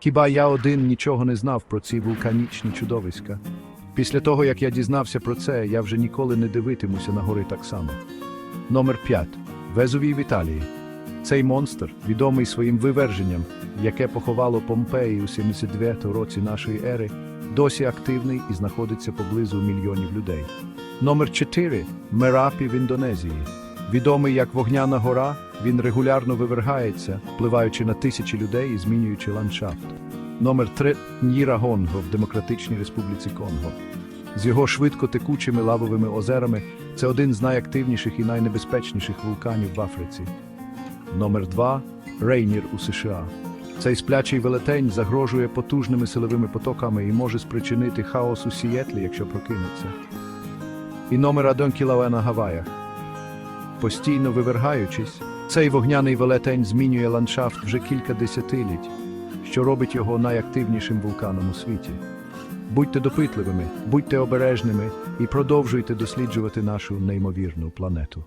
Хіба я один нічого не знав про ці вулканічні чудовиська? Після того, як я дізнався про це, я вже ніколи не дивитимуся на гори так само. Номер 5. Везувій в Італії. Цей монстр, відомий своїм виверженням, яке поховало Помпеї у 79 році нашої ери, досі активний і знаходиться поблизу мільйонів людей. Номер 4. Мерапі в Індонезії. Відомий як вогняна гора, він регулярно вивергається, впливаючи на тисячі людей і змінюючи ландшафт. Номер 3. Н'їра Гонго в Демократичній Республіці Конго. З його швидко текучими лавовими озерами це один з найактивніших і найнебезпечніших вулканів в Африці. Номер 2. Рейнір у США. Цей сплячий велетень загрожує потужними силовими потоками і може спричинити хаос у Сієтлі, якщо прокинеться. І номер 1 Кілауе на Гаваях. Постійно вивергаючись, цей вогняний велетень змінює ландшафт вже кілька десятиліть, що робить його найактивнішим вулканом у світі. Будьте допитливими, будьте обережними і продовжуйте досліджувати нашу неймовірну планету.